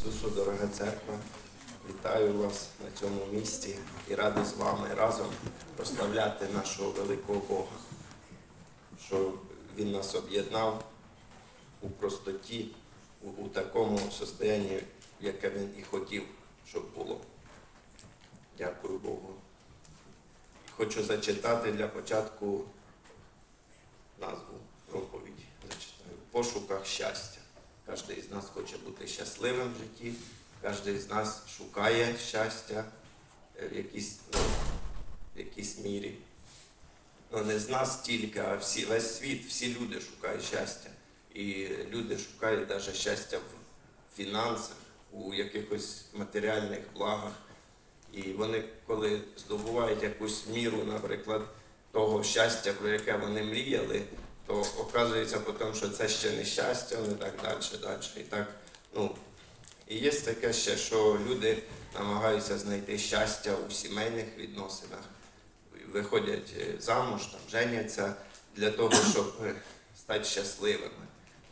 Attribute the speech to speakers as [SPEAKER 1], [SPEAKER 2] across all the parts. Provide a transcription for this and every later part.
[SPEAKER 1] Ісусу, дорога церква, вітаю вас на цьому місці і радий з вами разом прославляти нашого великого Бога, що Він нас об'єднав у простоті, у, такому состоянні, яке він і хотів, щоб було. Дякую Богу. Хочу зачитати для початку назву проповіді. Зачитаю. В пошуках щастя. Кожен з нас хоче бути щасливим в житті, кожен з нас шукає щастя е, в якійсь, ну, в якійсь мірі. Ну, не з нас тільки, а всі, весь світ, всі люди шукають щастя. І люди шукають навіть щастя в фінансах, у якихось матеріальних благах. І вони, коли здобувають якусь міру, наприклад, того щастя, про яке вони мріяли, то оказується потім, що це ще не щастя, вони так далі, далі. І так, ну, і є таке ще, що люди намагаються знайти щастя у сімейних відносинах, виходять е, замуж, там, женяться для того, щоб е, стати щасливими,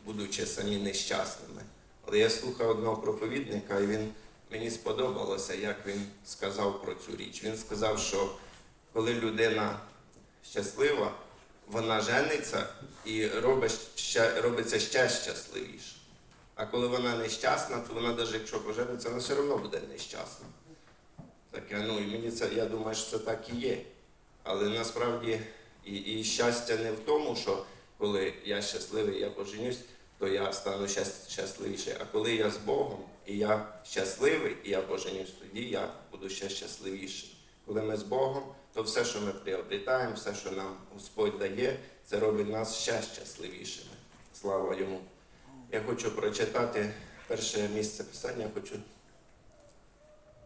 [SPEAKER 1] будучи самі нещасними. Але я слухав одного проповідника, і він мені сподобалося, як він сказав про цю річ. Він сказав, що коли людина щаслива, вона жениться і робить, робиться ще щасливіше. А коли вона нещасна, то вона навіть якщо пожениться, вона все одно буде нещасна. Таке, ну і мені це, я думаю, що це так і є. Але насправді і, і щастя не в тому, що коли я щасливий, я поженюсь, то я стану щас- щасливіше. А коли я з Богом і я щасливий, і я поженюсь, тоді я буду ще щасливіший. Коли ми з Богом, то все, що ми приобретаємо, все, що нам Господь дає, це робить нас ще щасливішими. Слава йому. Я хочу прочитати перше місце писання, я хочу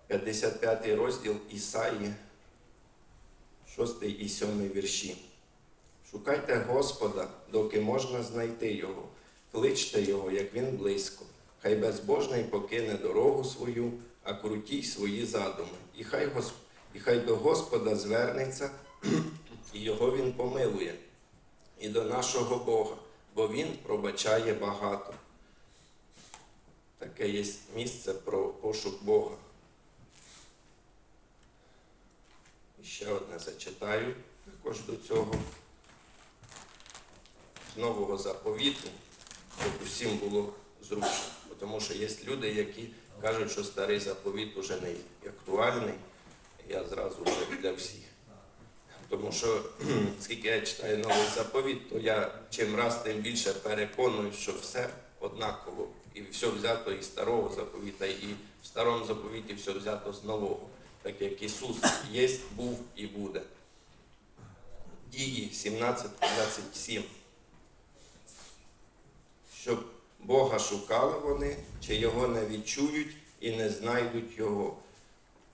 [SPEAKER 1] 55 розділ Ісаї, 6 і 7 вірші. Шукайте Господа, доки можна знайти Його, кличте Його, як Він близько. Хай безбожний покине дорогу свою, а крутій свої задуми. І хай, Гос... і хай до Господа звернеться, і Його Він помилує, і до нашого Бога, бо Він пробачає багато. Таке є місце про пошук Бога. І ще одне зачитаю також до цього. З нового заповіту, щоб усім було зручно. Тому що є люди, які кажуть, що старий заповіт уже не актуальний. Я зразу вже для всіх. Тому що скільки я читаю новий заповіт, то я чим раз тим більше переконуюсь, що все однаково. І все взято із старого заповіта, і в старому заповіті все взято з нового. Так як Ісус є, був і буде. Дії 17.27. Щоб Бога шукали вони, чи його не відчують і не знайдуть його,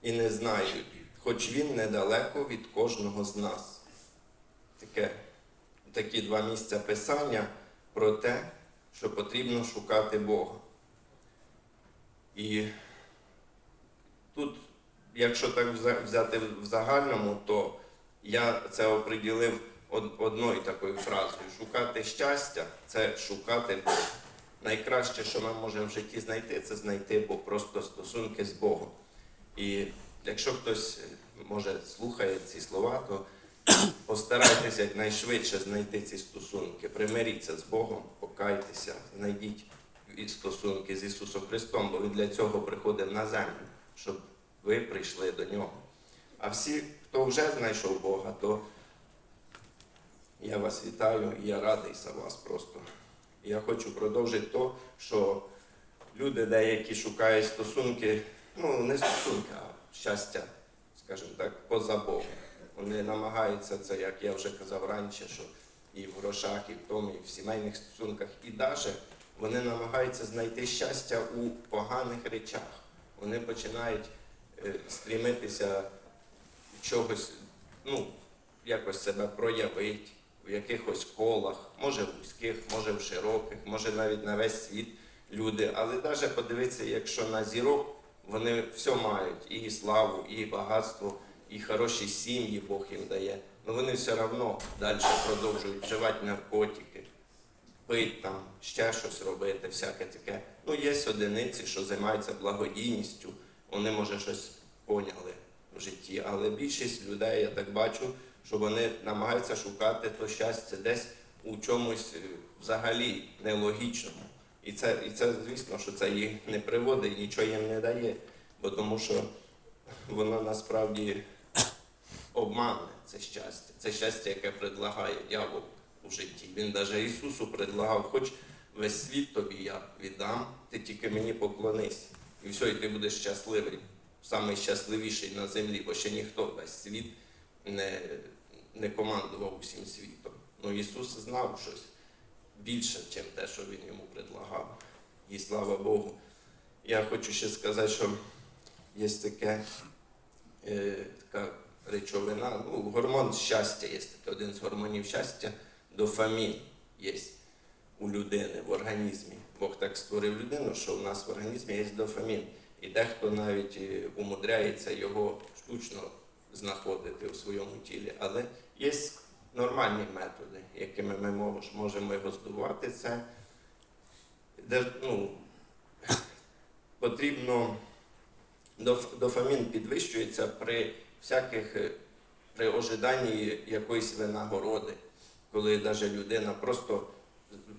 [SPEAKER 1] і не знайдуть, хоч він недалеко від кожного з нас. Таке, такі два місця писання про те, що потрібно шукати Бога. І тут, якщо так взяти в загальному, то я це оприділив одною такою фразою. Шукати щастя це шукати Бога. Найкраще, що ми можемо в житті знайти, це знайти просто стосунки з Богом. І якщо хтось е, може слухає ці слова, то постарайтеся якнайшвидше знайти ці стосунки. Примиріться з Богом, покайтеся, знайдіть стосунки з Ісусом Христом, бо Він для цього приходив на землю, щоб ви прийшли до Нього. А всі, хто вже знайшов Бога, то я вас вітаю і я радий за вас просто. Я хочу продовжити то, що люди деякі шукають стосунки, ну не стосунки, а щастя, скажімо так, поза Богом. Вони намагаються це, як я вже казав раніше, що і в грошах, і в тому, і в сімейних стосунках, і навіть вони намагаються знайти щастя у поганих речах. Вони починають е, стрімитися чогось, ну, якось себе проявити в якихось колах, може в вузьких, може в широких, може навіть на весь світ люди. Але навіть подивитися, якщо на зірок вони все мають, і славу, і багатство, і хороші сім'ї Бог їм дає. але вони все одно далі продовжують вживати наркотики, пити, там, ще щось робити, всяке таке. Ну, є одиниці, що займаються благодійністю, вони, може, щось поняли в житті. Але більшість людей, я так бачу, що вони намагаються шукати то щастя десь у чомусь е, взагалі нелогічному. І це, і це, звісно, що це їх не приводить, нічого їм не дає. Бо тому що воно насправді обманне це щастя. Це щастя, яке предлагає дьявол у житті. Він навіть Ісусу предлагав, хоч весь світ тобі я віддам, ти тільки мені поклонись. І все, і ти будеш щасливий, самий щасливіший на землі, бо ще ніхто весь світ не, не командував усім світом. Ну Ісус знав щось більше, ніж те, що Він йому предлагав. І слава Богу. Я хочу ще сказати, що є таке, е, така речовина, ну, гормон щастя є такий, один з гормонів щастя, дофамін є у людини в організмі. Бог так створив людину, що у нас в організмі є дофамін. І дехто навіть е, умудряється його штучно знаходити у своєму тілі. Але є нормальні методи, якими ми можемо його здобувати. Це ну, потрібно доф- дофамін підвищується при всяких е, при ожиданні якоїсь винагороди, коли навіть людина просто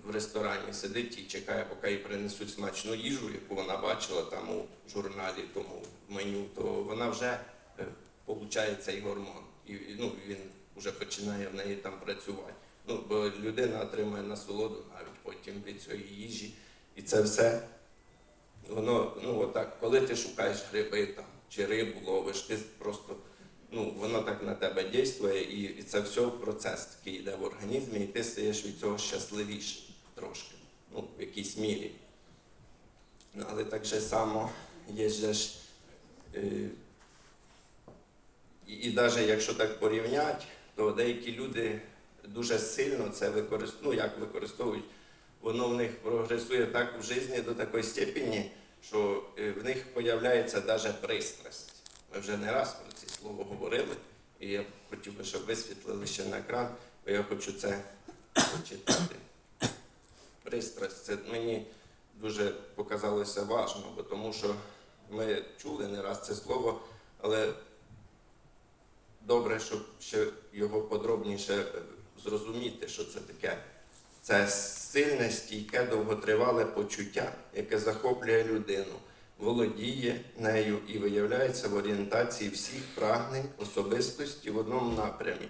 [SPEAKER 1] в ресторані сидить і чекає, поки їй принесуть смачну їжу, яку вона бачила там у журналі, тому в меню, то вона вже е, получає цей гормон. І, ну, він вже починає в неї там працювати. Ну, бо людина отримує насолоду навіть потім від цієї їжі. І це все воно, ну отак, коли ти шукаєш гриби там, чи рибу ловиш, ти просто, ну, воно так на тебе дійствує, і, і це все процес такий йде в організмі, і ти стаєш від цього щасливіший трошки, ну, в якійсь мірі. Ну, але так же само є же ж. Е, і навіть якщо так порівняти, то деякі люди дуже сильно це використовують, ну як використовують, воно в них прогресує так в житті до такої степені, що е, в них з'являється навіть пристрасть. Ми вже не раз про це слово говорили, і я хотів би, щоб висвітлили ще на екран, бо я хочу це прочитати. Пристрасть, це мені дуже показалося бо тому що ми чули не раз це слово, але добре, щоб ще його подробніше е, зрозуміти, що це таке. Це сильне, стійке, довготривале почуття, яке захоплює людину, володіє нею і виявляється в орієнтації всіх прагнень особистості в одному напрямі,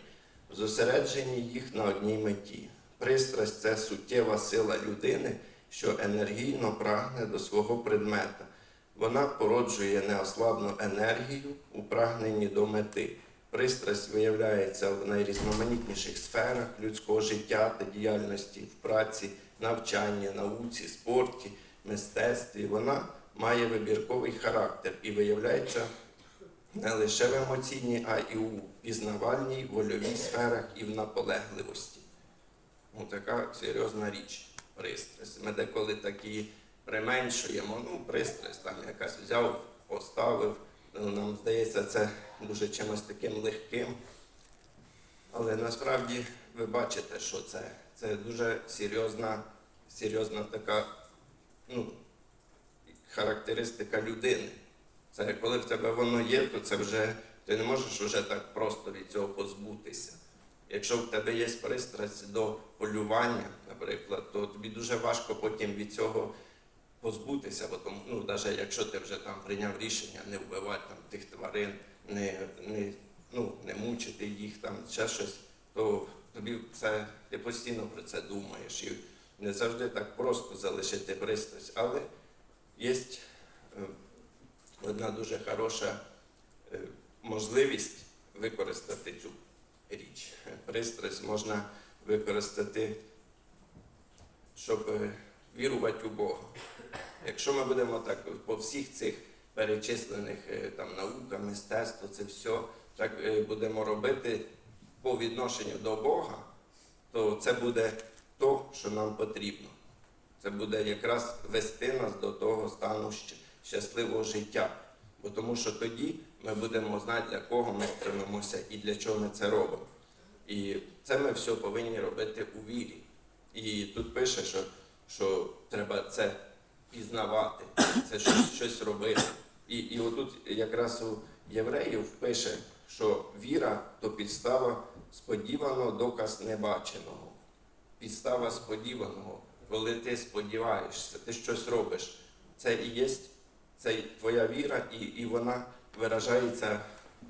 [SPEAKER 1] в зосередженні їх на одній меті. Пристрасть це суттєва сила людини, що енергійно прагне до свого предмета. Вона породжує неослабну енергію у прагненні до мети. Пристрасть виявляється в найрізноманітніших сферах людського життя та діяльності в праці, навчанні, науці, спорті, мистецтві. Вона має вибірковий характер і виявляється не лише в емоційній, а і у пізнавальній, вольовій сферах і в наполегливості. Ну, така серйозна річ пристрасть. Ми деколи такі применшуємо, ну, пристрасть там якась взяв, поставив. Нам здається, це дуже чимось таким легким. Але насправді ви бачите, що це. Це дуже серйозна, серйозна така ну, характеристика людини. Це коли в тебе воно є, то це вже ти не можеш вже так просто від цього позбутися. Якщо в тебе є пристрасть до полювання, наприклад, то тобі дуже важко потім від цього позбутися, бо тому, ну, навіть якщо ти вже там прийняв рішення не вбивати там, тих тварин, не, не, ну, не мучити їх, там, ще щось, то тобі це, ти постійно про це думаєш. І не завжди так просто залишити пристрасть. Але є е, одна дуже хороша е, можливість використати цю річ. Пристрасть можна використати, щоб е, вірувати у Бога. Якщо ми будемо так по всіх цих перечислених е, там наука, мистецтво, це все так е, будемо робити по відношенню до Бога, то це буде то, що нам потрібно. Це буде якраз вести нас до того стану щасливого життя. Бо тому що тоді ми будемо знати, для кого ми стремимося і для чого ми це робимо. І це ми все повинні робити у вірі. І тут пише, що, що треба це пізнавати, це щось, щось робити. І, і отут якраз у євреїв пише, що віра то підстава сподіваного, доказ небаченого. Підстава сподіваного, коли ти сподіваєшся, ти щось робиш. Це і є це твоя віра, і, і вона виражається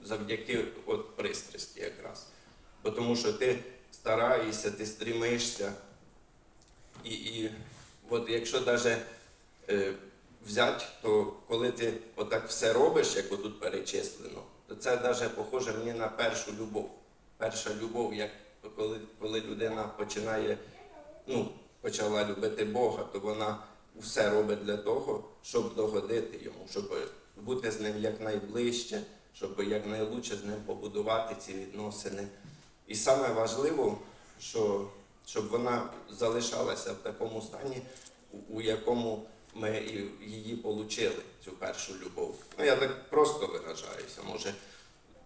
[SPEAKER 1] завдяки от пристрасті якраз. Бо тому що ти стараєшся, ти стрімишся. І, і от якщо навіть взяти, то коли ти отак все робиш, як отут перечислено, то це навіть похоже мені на першу любов. Перша любов, як коли, коли людина починає, ну, почала любити Бога, то вона все робить для того, щоб догодити йому, щоб бути з ним якнайближче, щоб якнайлучше з ним побудувати ці відносини. І саме важливо, що, щоб вона залишалася в такому стані, у якому ми і її отримали, цю першу любов. Ну, я так просто виражаюся, може,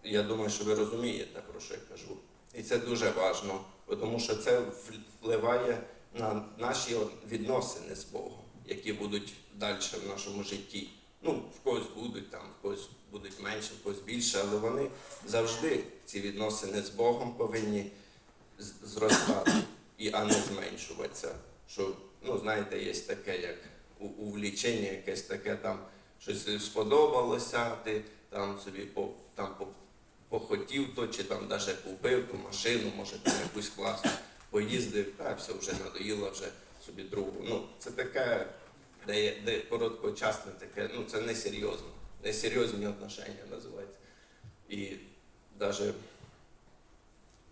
[SPEAKER 1] я думаю, що ви розумієте, про що я кажу. І це дуже важливо, тому що це впливає на наші відносини з Богом, які будуть далі в нашому житті. Ну, в когось будуть там, в когось будуть менше, в когось більше, але вони завжди ці відносини з Богом повинні зростати, і, а не зменшуватися. Що, ну, знаєте, є таке, як увлічення, якесь таке там щось сподобалося, ти там собі по, там, по, похотів то, чи там навіть купив ту машину, може там якусь класну поїздив, та все вже надоїло вже собі другу. Ну, це таке, де, де короткочасне таке, ну це не серйозно. Несерйозні отношення називається. І навіть,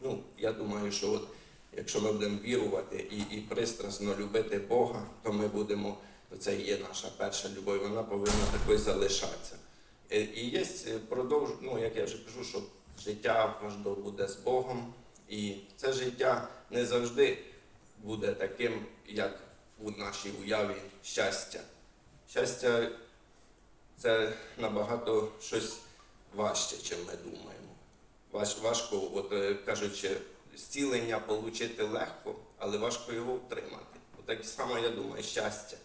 [SPEAKER 1] ну, я думаю, що от, якщо ми будемо вірувати і, і пристрасно любити Бога, то ми будемо, то це є наша перша любов, вона повинна такою залишатися. Е, І є продовж, ну як я вже кажу, що життя кожного буде з Богом, і це життя не завжди буде таким, як у нашій уяві щастя. Щастя це набагато щось важче, чим ми думаємо. Важ, важко, от е, кажучи, зцілення отримати легко, але важко його втримати. От так само я думаю, щастя.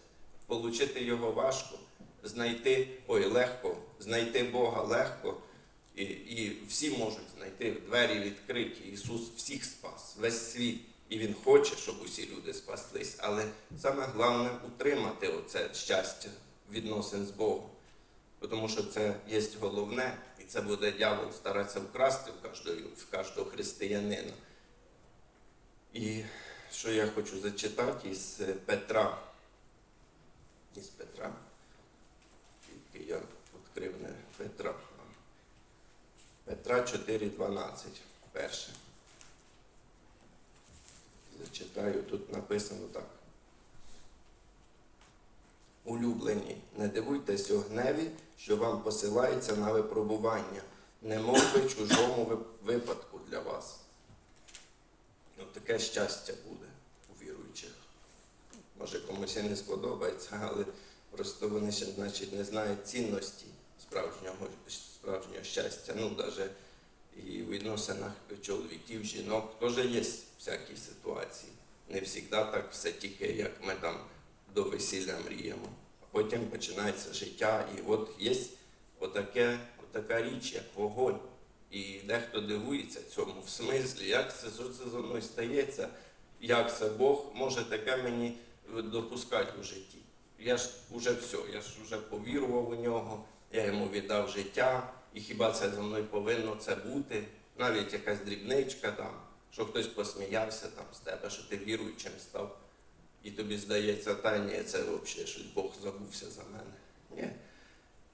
[SPEAKER 1] Получити його важко, знайти, ой, легко, знайти Бога легко. І, і всі можуть знайти двері відкриті. Ісус всіх спас, весь світ. І Він хоче, щоб усі люди спаслись. Але саме головне утримати оце щастя відносин з Богом. Тому що це є головне, і це буде дьявол старатися вкрасти в кожного, в кожного християнина. І що я хочу зачитати із Петра. Із Петра. Тільки я відкрив не Петра. Петра 4.12. Перше. Зачитаю, тут написано так. Улюблені, не дивуйтесь у гневі, що вам посилається на випробування, не би чужому випадку для вас. Ну, таке щастя буде. Може комусь і не сподобається, але просто вони ще значить, не знають цінності справжнього, справжнього щастя. Ну, навіть і в відносинах чоловіків, жінок теж є всякі ситуації. Не завжди так все тільки, як ми там до весілля мріємо. А потім починається життя, і от є отаке, отака річ, як вогонь. І дехто дивується цьому в смислі, як це, зі мною стається, як це Бог може таке мені допускати у житті. Я ж вже все, я ж вже повірував у нього, я йому віддав життя, і хіба це зі мною повинно це бути? Навіть якась дрібничка там, що хтось посміявся там з тебе, що ти віруючим став. І тобі здається, та ні, це взагалі щось Бог забувся за мене. Ні,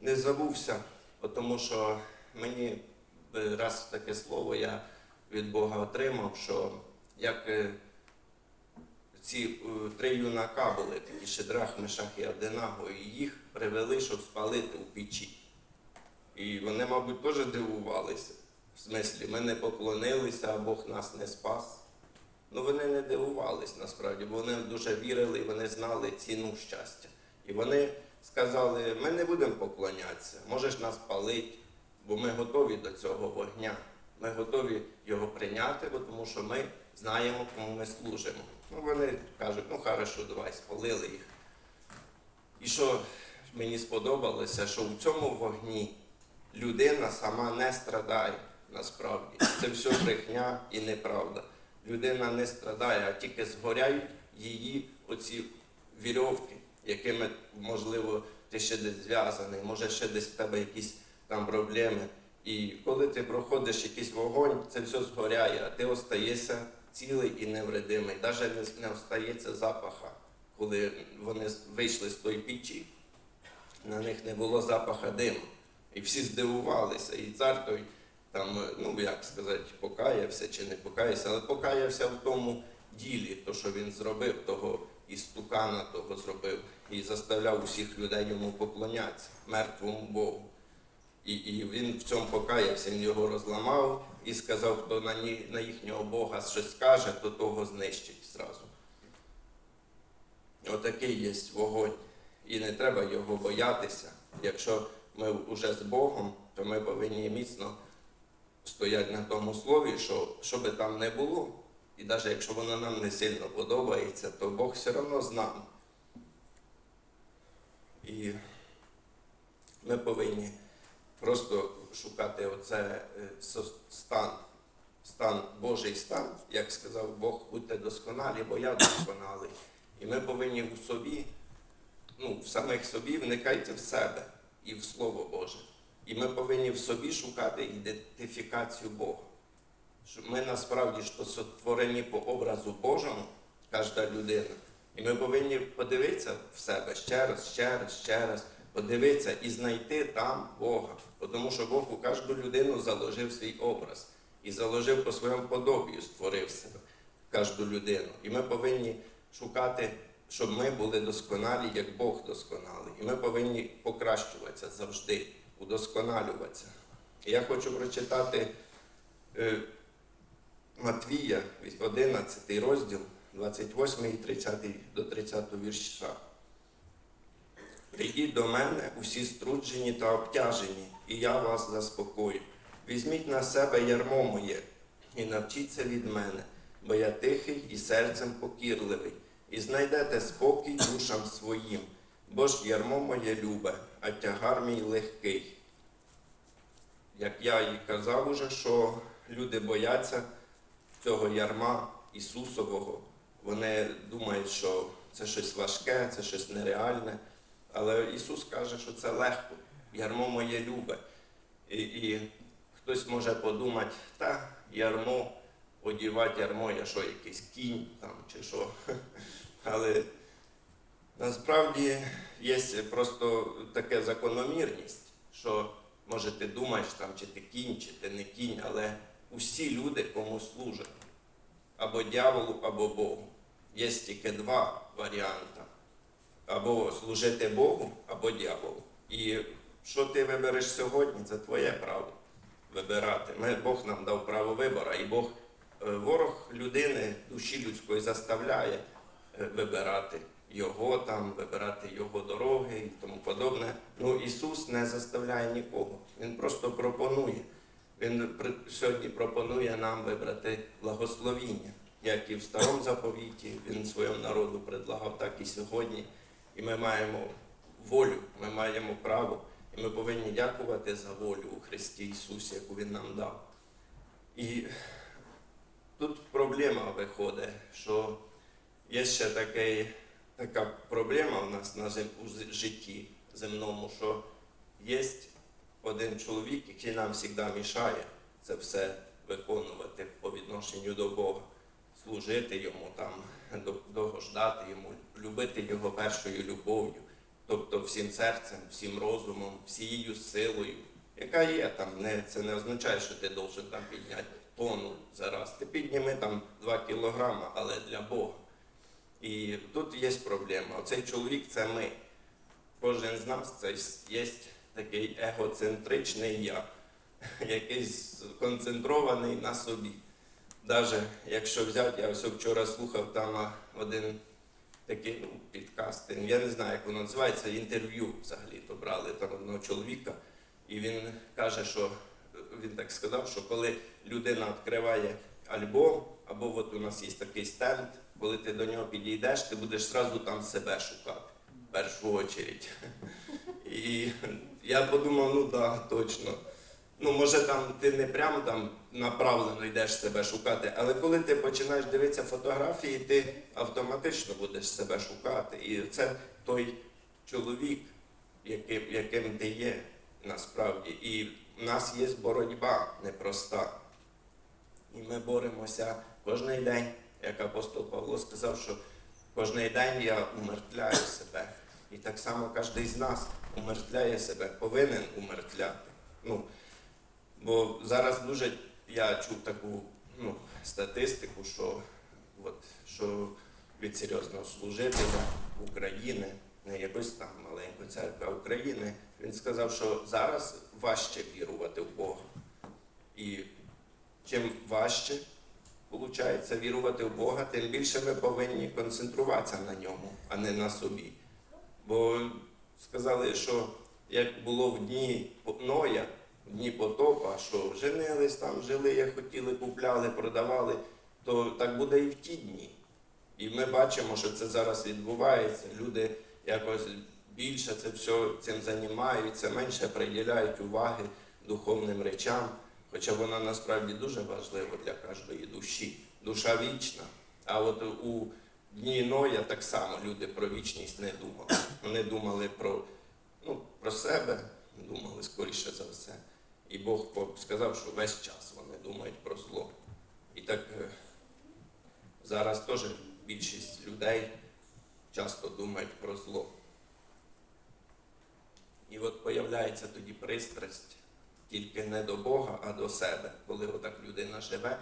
[SPEAKER 1] не забувся, тому що мені е, раз таке слово я від Бога отримав, що як е, ці е, три юнака були, такі Шедрах, Мешах і Абденаго, і їх привели, щоб спалити у печі. І вони, мабуть, теж дивувалися. В смислі, ми не поклонилися, а Бог нас не спас. Ну вони не дивувались насправді, бо вони дуже вірили вони знали ціну щастя. І вони сказали, ми не будемо поклонятися, можеш нас палити, бо ми готові до цього вогня. Ми готові його прийняти, бо тому що ми знаємо, кому ми служимо. Ну, вони кажуть, ну хорошо, давай, спалили їх. І що мені сподобалося, що в цьому вогні людина сама не страдає насправді. Це все брехня і неправда. Людина не страдає, а тільки згоряють її оці вірьовки, якими, можливо, ти ще десь зв'язаний, може ще десь в тебе якісь там проблеми. І коли ти проходиш якийсь вогонь, це все згоряє, а ти остаєшся цілий і невредимий. Навіть не, остається запаха, коли вони вийшли з тої печі, на них не було запаха диму. І всі здивувалися. І цар той там, ну як сказати, покаявся чи не покаявся, але покаявся в тому ділі, то, що він зробив, того істукана того зробив, і заставляв усіх людей йому поклонятися, мертвому Богу. І, і він в цьому покаявся, він його розламав і сказав, хто на, на їхнього Бога щось скаже, то того знищить зразу. Отакий є вогонь. І не треба його боятися. Якщо ми вже з Богом, то ми повинні міцно стояти на тому слові, що що би там не було, і навіть якщо воно нам не сильно подобається, то Бог все одно з нами. І ми повинні просто шукати оце е, стан, стан, Божий стан, як сказав Бог, будьте досконалі, бо я досконалий. І ми повинні у собі, ну, в самих собі вникайте в себе і в Слово Боже. І ми повинні в собі шукати ідентифікацію Бога. Що ми насправді що сотворені по образу Божому, кожна людина. І ми повинні подивитися в себе ще раз, ще раз, ще раз, подивитися і знайти там Бога. Тому що Бог у кожну людину заложив свій образ і заложив по своєму подобію, створив себе кожну людину. І ми повинні шукати, щоб ми були досконалі, як Бог досконалий. І ми повинні покращуватися завжди, удосконалюватися. І я хочу прочитати е, Матвія, 11 розділ, 28 і 30 до 30 вірша. Прийдіть до мене, усі струджені та обтяжені, і я вас заспокою. Візьміть на себе ярмо моє і навчіться від мене, бо я тихий і серцем покірливий, і знайдете спокій душам своїм, бо ж ярмо моє любе, а тягар мій легкий. Як я і казав уже, що люди бояться цього ярма Ісусового. Вони думають, що це щось важке, це щось нереальне. Але Ісус каже, що це легко, ярмо моє любе. І, і хтось може подумати, та ярмо, одівати ярмо, я що, якийсь кінь там чи що. Але насправді є просто така закономірність, що може ти думаєш, там, чи ти кінь, чи ти не кінь, але усі люди кому служать. Або дьяволу, або Богу. Є тільки два варіанти. Або служити Богу, або дьяволу. І що ти вибереш сьогодні, це твоє право вибирати. Ми, Бог нам дав право вибору, і Бог, е, ворог людини, душі людської заставляє е, вибирати його там, вибирати його дороги і тому подобне. Ну, Ісус не заставляє нікого. Він просто пропонує. Він сьогодні пропонує нам вибрати благословіння, як і в старому заповіті він своєму народу предлагав, так і сьогодні. І ми маємо волю, ми маємо право, і ми повинні дякувати за волю у Христі Ісусі, яку Він нам дав. І тут проблема виходить, що є ще такий, така проблема в нас на у житті земному, що є один чоловік, який нам завжди мішає це все виконувати по відношенню до Бога, служити йому там, догождати йому, любити його першою любов'ю, тобто всім серцем, всім розумом, всією силою, яка є там. Не, це не означає, що ти должен там підняти тонну зараз. Ти підніми там 2 кілограма, але для Бога. І тут є проблема. Оцей чоловік це ми. Кожен з нас це є такий егоцентричний я, який сконцентрований на собі. Даже якщо взяти, я ось вчора слухав там один такий ну, підкаст, я не знаю, як воно називається, інтерв'ю взагалі то брали там одного чоловіка, і він каже, що він так сказав, що коли людина відкриває альбом, або от у нас є такий стенд, коли ти до нього підійдеш, ти будеш зразу там себе шукати в першу очередь. І я подумав, ну так, да, точно. Ну, може, там ти не прямо там направлено йдеш себе шукати, але коли ти починаєш дивитися фотографії, ти автоматично будеш себе шукати. І це той чоловік, яким, яким ти є насправді. І в нас є боротьба непроста. І ми боремося кожен день, як апостол Павло сказав, що кожен день я умертвляю себе. І так само кожен з нас умертвляє себе, повинен умертвляти. Ну, бо зараз дуже я чув таку ну, статистику, що, от, що від серйозного служителя України, не якось там маленької церкви, а України, він сказав, що зараз важче вірувати в Бога. І чим важче виходить вірувати в Бога, тим більше ми повинні концентруватися на ньому, а не на собі. Бо сказали, що як було в дні Ноя, дні потопа, що женились там, жили, як хотіли, купляли, продавали, то так буде і в ті дні. І ми бачимо, що це зараз відбувається. Люди якось більше це все цим займаються, менше приділяють уваги духовним речам, хоча вона насправді дуже важлива для кожної душі. Душа вічна. А от у дні Ноя так само люди про вічність не думали. Вони думали про, ну, про себе, думали скоріше за все. І Бог сказав, що весь час вони думають про зло. І так е, зараз теж більшість людей часто думають про зло. І от появляється тоді пристрасть тільки не до Бога, а до себе, коли отак людина живе,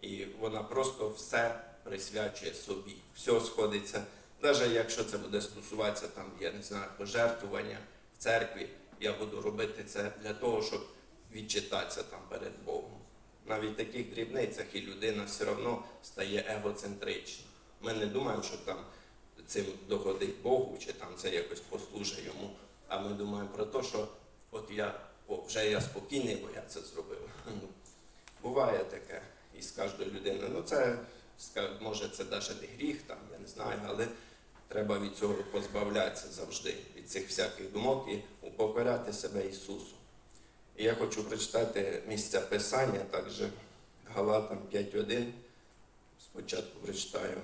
[SPEAKER 1] і вона просто все присвячує собі. Все сходиться. Навіть якщо це буде стосуватися там, я не знаю, пожертвування в церкві, я буду робити це для того, щоб відчитатися там перед Богом. Навіть в таких дрібницях і людина все одно стає егоцентрична. Ми не думаємо, що там цим догодить Богу, чи там це якось послужить йому. А ми думаємо про те, що от я о, вже я спокійний, бо я це зробив. Ну, Буває таке із кожної людини. Ну це може це навіть не гріх, там, я не знаю, але треба від цього позбавлятися завжди, від цих всяких думок і упокоряти себе Ісусу. І я хочу прочитати місця Писання, також Галатам 5.1. Спочатку прочитаю.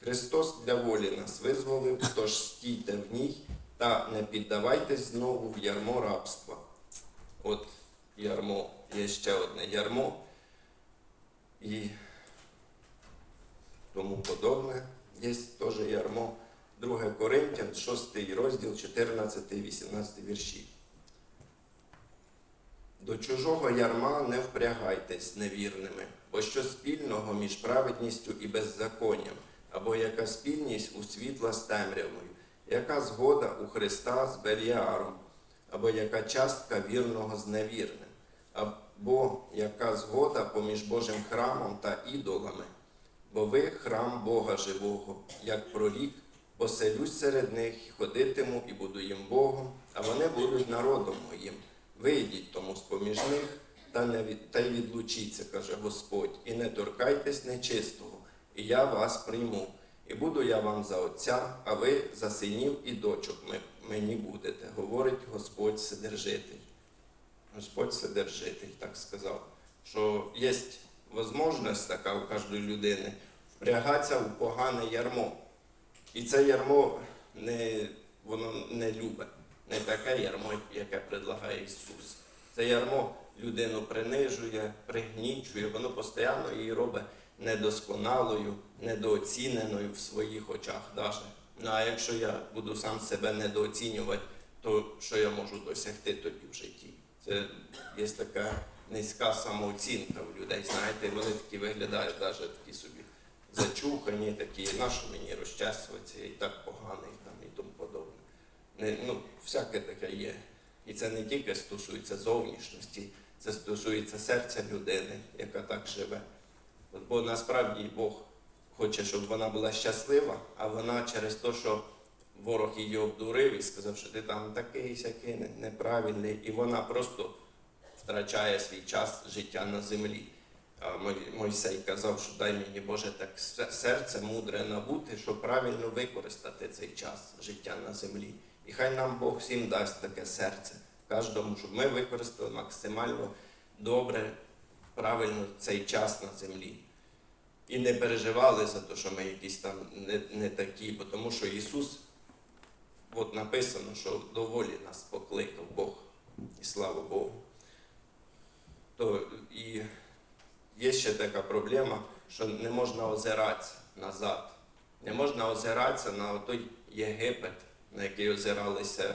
[SPEAKER 1] Христос для волі нас визволив, тож стійте в ній та не піддавайтесь знову в ярмо рабства. От ярмо, є ще одне ярмо і тому подобне. Є теж ярмо 2 Коринтян, 6 розділ, 14-18 вірші. До чужого ярма не впрягайтесь невірними, бо що спільного між праведністю і беззаконням, або яка спільність у світла з темрявою, яка згода у Христа з Беліаром, або яка частка вірного з невірним, або яка згода поміж Божим храмом та ідолами, бо ви храм Бога живого, як прорік, поселюсь серед них, ходитиму і буду їм Богом, а вони будуть народом моїм. Вийдіть тому з-поміж них та, не від, та й відлучіться, каже Господь, і не торкайтесь нечистого, і я вас прийму. І буду я вам за отця, а ви за синів і дочок мені будете, говорить Господь Вседержитель. Господь Вседержитель так сказав, що є можливість така у кожної людини впрягатися в погане ярмо. І це ярмо не, воно не любе, не таке ярмо, яке предлагає Ісус. Це ярмо людину принижує, пригнічує, воно постійно її робить недосконалою, недооціненою в своїх очах. Даже. Ну а якщо я буду сам себе недооцінювати, то що я можу досягти тоді в житті? Це є така низька самооцінка в людей. Знаєте, вони такі виглядають навіть такі собі зачухані, такі, нащо мені розчесуватися, і так поганий там і тому подобне. Не, ну, всяке таке є. І це не тільки стосується зовнішності, це стосується серця людини, яка так живе. От, Бо насправді Бог хоче, щоб вона була щаслива, а вона через те, що ворог її обдурив і сказав, що ти там такий сякий неправильний, і вона просто втрачає свій час життя на землі. А Мойсей казав, що дай мені Боже так серце мудре набути, щоб правильно використати цей час життя на землі. І хай нам Бог всім дасть таке серце, кожному, щоб ми використали максимально добре, правильно цей час на землі. І не переживали за те, що ми якісь там не, не такі, тому що Ісус, от написано, що доволі нас покликав Бог, і слава Богу. То і є ще така проблема, що не можна озиратися назад. Не можна озиратися на той Єгипет, на який озиралися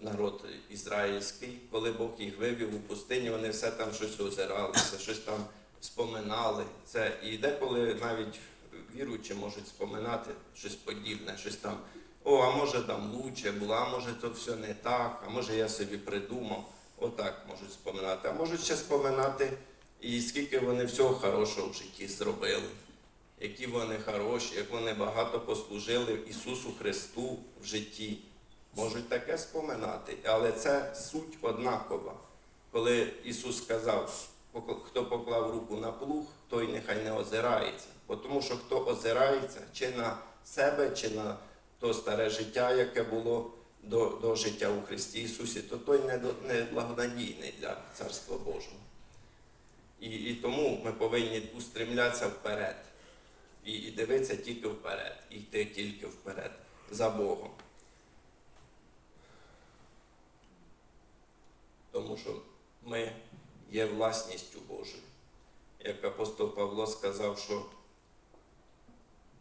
[SPEAKER 1] народ ізраїльський, коли Бог їх вивів у пустині, вони все там щось озиралися, щось там споминали. Це і деколи навіть віруючі можуть споминати щось подібне, щось там. О, а може там лучше було, а може то все не так, а може я собі придумав. Отак можуть споминати. А можуть ще споминати, і скільки вони всього хорошого в житті зробили, які вони хороші, як вони багато послужили Ісусу Христу в житті. Можуть таке споминати, але це суть однакова. Коли Ісус сказав, хто поклав руку на плуг, той нехай не озирається. Бо Тому що хто озирається чи на себе, чи на то старе життя, яке було до, до життя у Христі Ісусі, то той не, не благонадійний для Царства Божого. І, і тому ми повинні устремлятися вперед. І, і дивитися тільки вперед, і йти тільки вперед за Богом. Тому що ми є власністю Божою. Як апостол Павло сказав, що,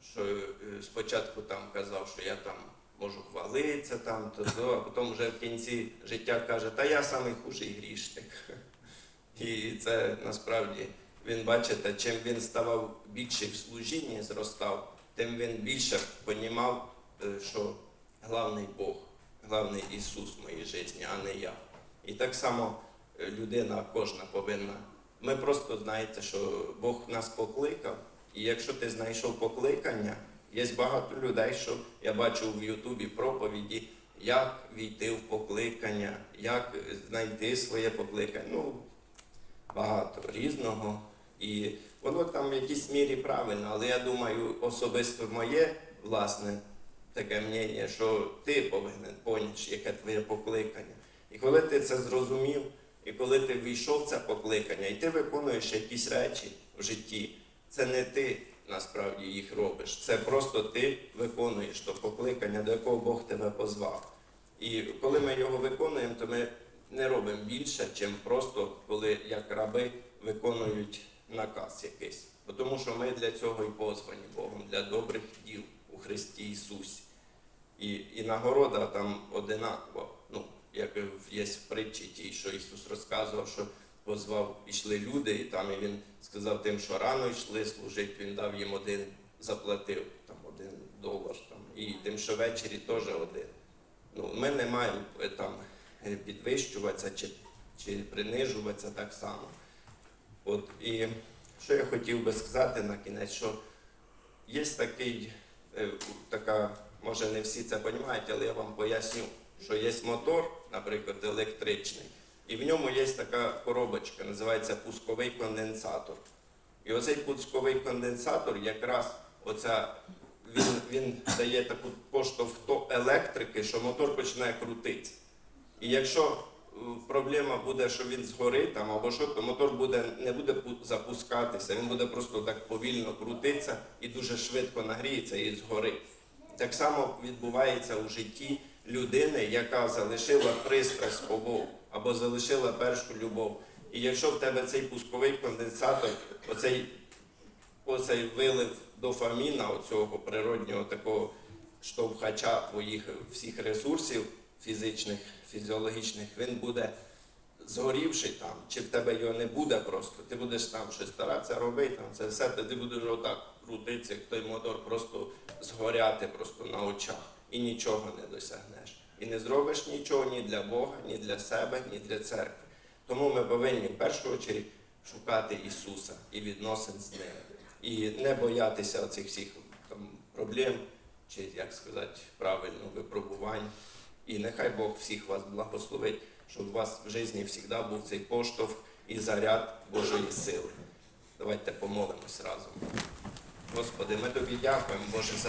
[SPEAKER 1] що е, спочатку там казав, що я там можу хвалитися, там, то, то, а потім вже в кінці життя каже, та я самий хужий грішник. І це насправді він бачите, чим він ставав більше в служінні, зростав, тим він більше понімав, е, що головний Бог, головний Ісус в моїй житті, а не я. І так само е, людина кожна повинна. Ми просто знаєте, що Бог нас покликав, і якщо ти знайшов покликання, є багато людей, що я бачу в Ютубі проповіді, як війти в покликання, як знайти своє покликання. Ну, багато різного. І воно там в якійсь мірі правильно, але я думаю, особисто моє власне таке мнення, що ти повинен поняти, яке твоє покликання. І коли ти це зрозумів, і коли ти війшов в це покликання, і ти виконуєш якісь речі в житті, це не ти насправді їх робиш. Це просто ти виконуєш то покликання, до якого Бог тебе позвав. І коли ми його виконуємо, то ми не робимо більше, чим просто коли як раби виконують наказ якийсь. Бо Тому що ми для цього і позвані Богом, для добрих діл у Христі Ісусі. І, і нагорода там одинакова. Ну, як є в притчі тій, що Ісус розказував, що позвав, ішли люди, і там і він сказав тим, що рано йшли служити, він дав їм один, заплатив там один долар, там, і тим, що ввечері теж один. Ну, ми не маємо е, там е, підвищуватися чи, чи принижуватися так само. От, і що я хотів би сказати на кінець, що є такий, е, така, може не всі це розуміють, але я вам поясню, що є мотор, наприклад, електричний, і в ньому є така коробочка, називається пусковий конденсатор. І оцей пусковий конденсатор якраз оця, він, він дає таку поштовх до електрики, що мотор починає крутитися. І якщо проблема буде, що він згорить там або що, то мотор буде, не буде запускатися, він буде просто так повільно крутитися і дуже швидко нагріється і згорить. Так само відбувається у житті людини, яка залишила пристрасть по або залишила першу любов. І якщо в тебе цей пусковий конденсатор, оцей, оцей вилив дофаміна, оцього природнього такого штовхача твоїх всіх ресурсів фізичних, фізіологічних, він буде згорівший там, чи в тебе його не буде просто, ти будеш там щось старатися робити, там це все, ти будеш отак крутитися, як той мотор просто згоряти просто на очах і нічого не досягнеш. І не зробиш нічого ні для Бога, ні для себе, ні для церкви. Тому ми повинні в першу чергу шукати Ісуса і відносин з Ним. І не боятися оцих всіх там, проблем, чи як сказати правильно, випробувань. І нехай Бог всіх вас благословить, щоб у вас в житті завжди був цей поштовх і заряд Божої сили. Давайте помолимось разом. Господи, ми тобі дякуємо, Боже, за